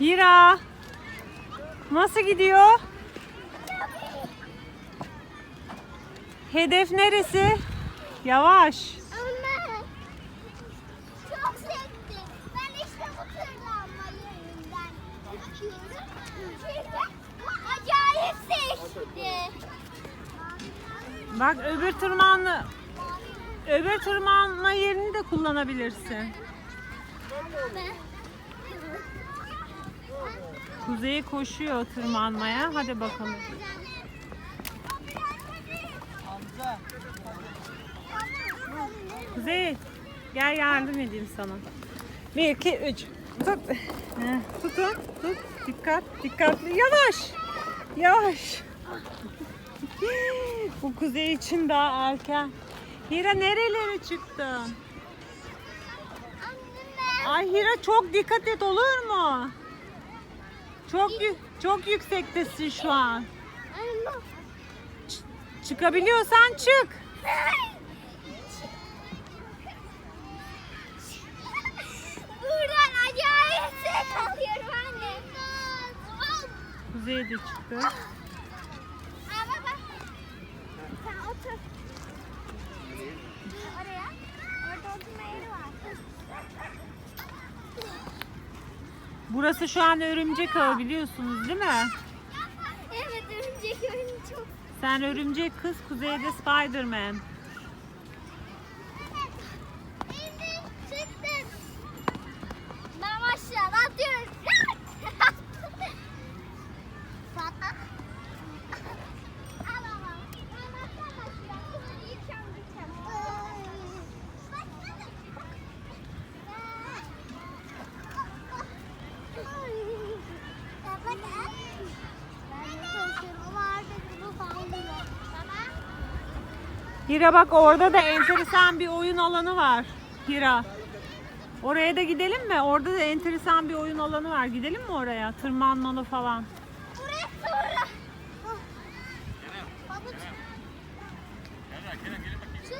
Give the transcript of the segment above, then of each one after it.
Hira. Nasıl gidiyor? Hedef neresi? Yavaş. Anne. Çok zevkli. Ben işte bu tırlanma yerinden bakıyorum. Çünkü bu acayip zevkli. Bak öbür tırmanma öbür tırmanma yerini de kullanabilirsin. Kuzey koşuyor tırmanmaya. Hadi bakalım. Kuzey gel yardım edeyim sana. Bir, iki, üç. Tut. Heh, Tutun. Tut. Dikkat. Dikkatli. Yavaş. Yavaş. Bu kuzey için daha erken. Hira nerelere çıktın? Ay Hira çok dikkat et olur mu? Çok yü- çok yüksektesin şu an. Anne. Çıkabiliyorsan çık. Buradan acayip zevk alıyorum anne. Kuzey de çıktı. Ama bak. Sen otur. Oraya. Orada oturma yeri var. Burası şu an örümcek ağı biliyorsunuz değil mi? Evet örümcek çok. Sen örümcek kız, kuzeyde Spiderman. İndik çıktık. Ben aşağı atıyorum. Al al al. Ben atlam aşağı. Sonra ilk an gideceğim. Bak, bak. Ben de koşuyorum ama artık bu pahalıyor. Tamam. Hira bak orada da enteresan bir oyun alanı var. Hira. Oraya da gidelim mi? Orada da enteresan bir oyun alanı var. Gidelim mi oraya? Tırmanmalı falan. Çık.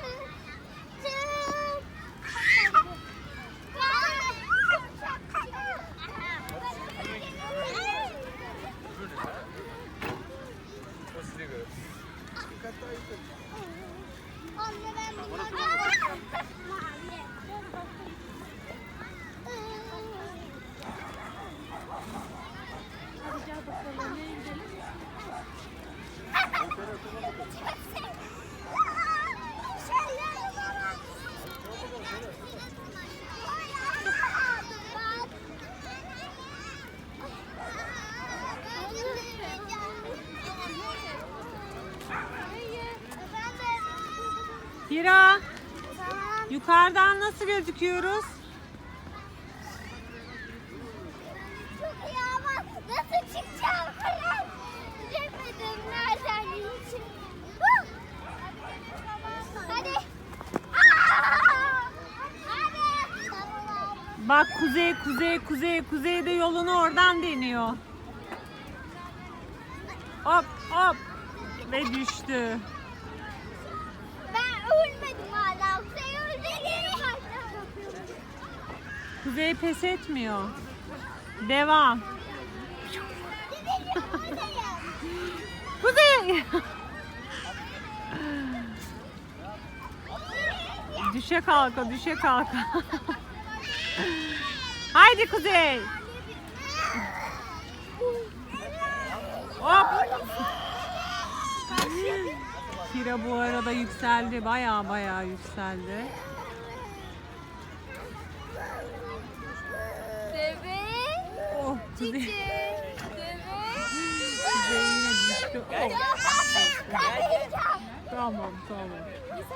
Anne ben bunları Hadi gel bakalım. Gidelim? Hira, yukarıdan nasıl gözüküyoruz? Çok iyi ama nasıl çıkacağım falan bilemedim nereden için. Hadi. Hadi. Bak kuzey, kuzey, kuzey, kuzey de yolunu oradan deniyor. Hop, hop. Ve düştü. Ben ölmedim hala. Sen öldün. Kuzey pes etmiyor. Devam. Kuzey. düşe kalka, düşe kalka. Haydi Kuzey. Hop. Kira bu arada yükseldi. Baya baya yükseldi. Kuzey. Kuzey yine düştü. Oh, tamam tamam. Nisa.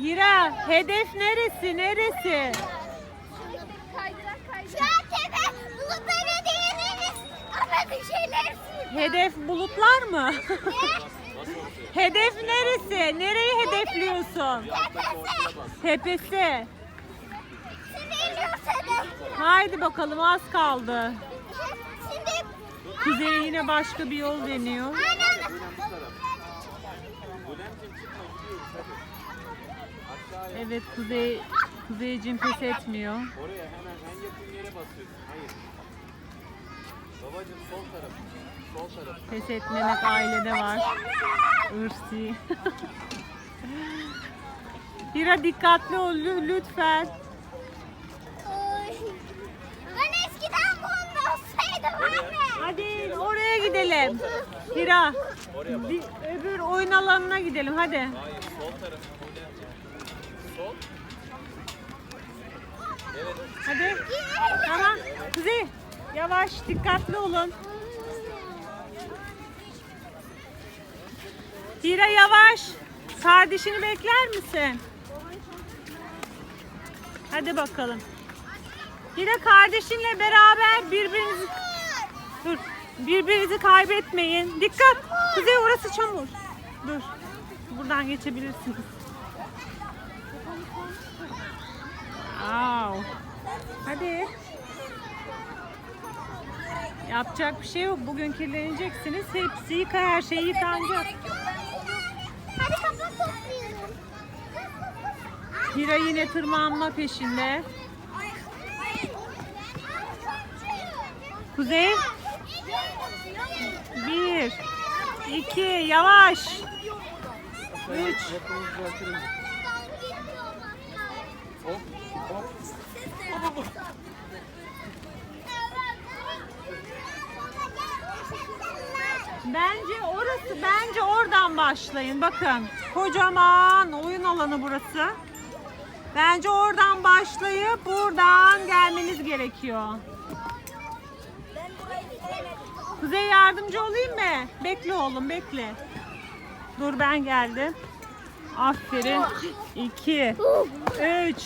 Hira, hedef neresi? Neresi? Hedef bulutlar mı? Hedef neresi? Nereyi hedefliyorsun? Tepesi. Haydi bakalım az kaldı. Kuzey yine başka bir yol deniyor. Evet Kuzey Kuzeyciğim pes etmiyor. Oraya hemen en yakın yere basıyorsun. Hayır. Babacım sol taraf. Sol taraf. Pes etmemek ailede var. Irsi. Hira dikkatli ol lü- lütfen. Ay. Ben eskiden bunun olsaydım anne. Hadi oraya gidelim. Hira. di- öbür oyun alanına gidelim hadi. Hayır sol taraf. Sol. Evet. Hadi. Tamam. Kuzey yavaş dikkatli olun. Hira yavaş. Kardeşini bekler misin? Hadi bakalım. Hira kardeşinle beraber birbirinizi dur. Birbirinizi kaybetmeyin. Dikkat. Kuzey orası çamur. Dur. Buradan geçebilirsiniz. Au. Hadi. Yapacak bir şey yok. Bugün kirleneceksiniz. Hepsi yıka her şey yıkanacak. Hadi kapak toplayalım. Hira yine tırmanma peşinde. Kuzey. Bir. iki, Yavaş. Üç. Yakını düzeltirim. Hop. Hop. Bence orası, bence oradan başlayın. Bakın, kocaman oyun alanı burası. Bence oradan başlayıp buradan gelmeniz gerekiyor. Kuzey yardımcı olayım mı? Bekle oğlum, bekle. Dur ben geldim. Aferin. 2 3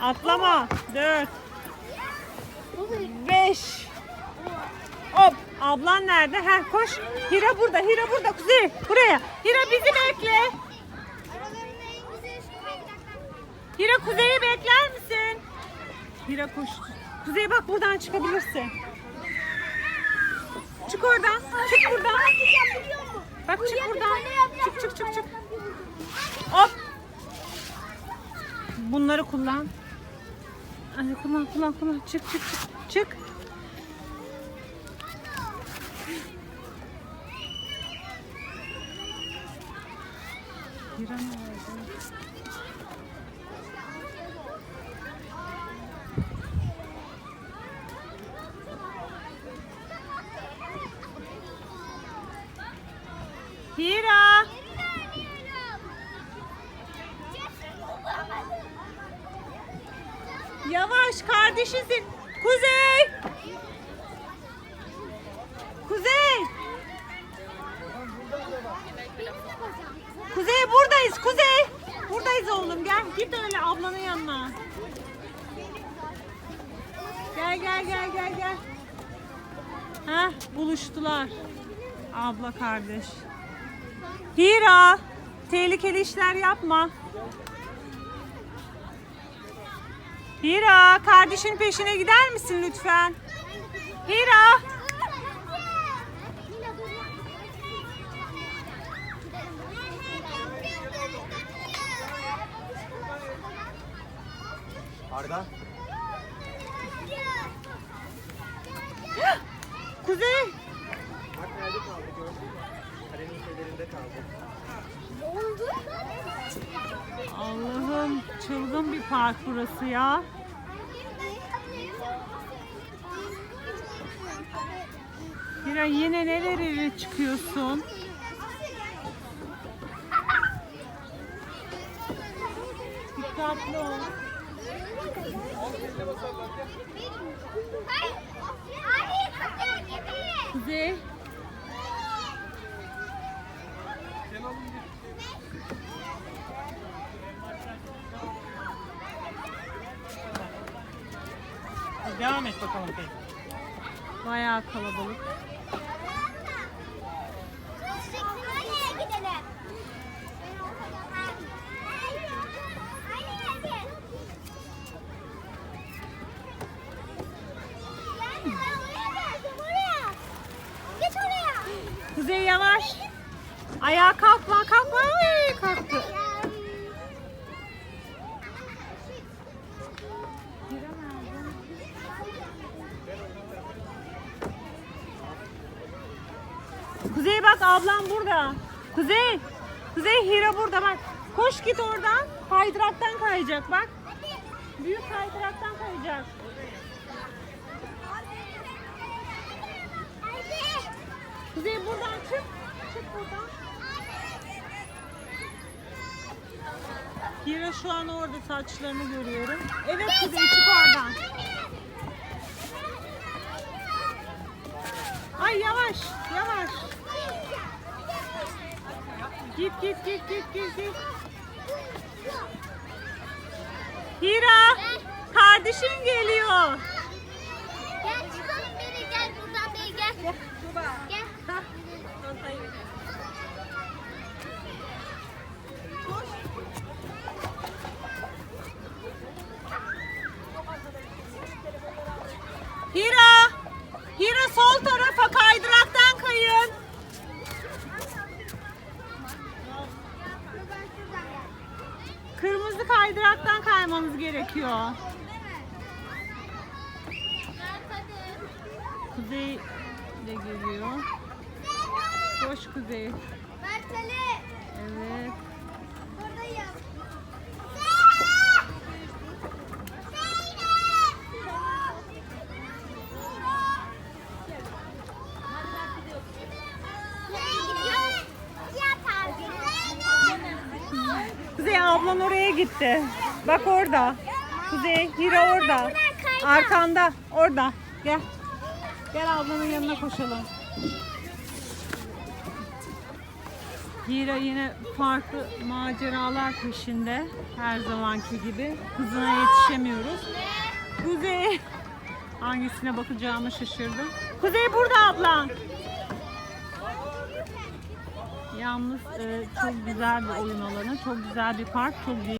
Atlama. 4 5 Hop. Ablan nerede? Heh, koş. Hira burada. Hira burada. Kuzey. Buraya. Hira bizi bekle. Hira Kuzey'i bekler misin? Hira koş. Kuzey bak buradan çıkabilirsin. Çık oradan. Çık buradan. Bak çık buradan. Çık çık çık çık. Hop. Bunları kullan. Hadi kullan kullan kullan. Çık çık çık. Çık. Hira. Yavaş kardeşisin. Kuzey. Kuzey buradayız. Kuzey. Buradayız oğlum. Gel git öyle ablanın yanına. Gel gel gel gel gel. Ha buluştular. Abla kardeş. Hira. Tehlikeli işler yapma. Hira, kardeşin peşine gider misin lütfen? Hira. Arda. Kuzey. Bak nerede kaldı gördün mü? Kalenin şeylerinde kaldı. Allah'ım çılgın bir park burası ya. Hira yine nerelere çıkıyorsun? Dikkatli ol. Hayır. Hayır. Hayır. Gibi. Kuzey. Devam et bakalım peki. Bayağı kalabalık. Ayağa kalkma kalkma. Ay, kalktı. Kuzey bak ablam burada. Kuzey. Kuzey Hira burada bak. Koş git oradan. Kaydıraktan kayacak bak. Büyük kaydıraktan kayacak. Kuzey buradan çık. Çık buradan. Hira şu an orada saçlarını görüyorum. Evet Kuzey çık oradan. Ay yavaş yavaş. Git git git git git git. Hira kardeşin geliyor. Gel çıkalım biri gel buradan biri gel. Gel. Hira. Hira sol tarafa kaydıraktan kayın. Kırmızı kaydıraktan kaymanız gerekiyor. Kuzey de geliyor. Koş Kuzey. Mert Ali. Evet. Buradayım. Kuzey ablan oraya gitti. Bak orada. Kuzey, Hira orada. Arkanda, orada. Gel. Gel ablanın yanına koşalım. Hira yine farklı maceralar peşinde. Her zamanki gibi. Kızına yetişemiyoruz. Kuzey. Hangisine bakacağımı şaşırdım. Kuzey burada ablan. Yalnız e, çok güzel bir oyun alanı, çok güzel bir park, çok büyük.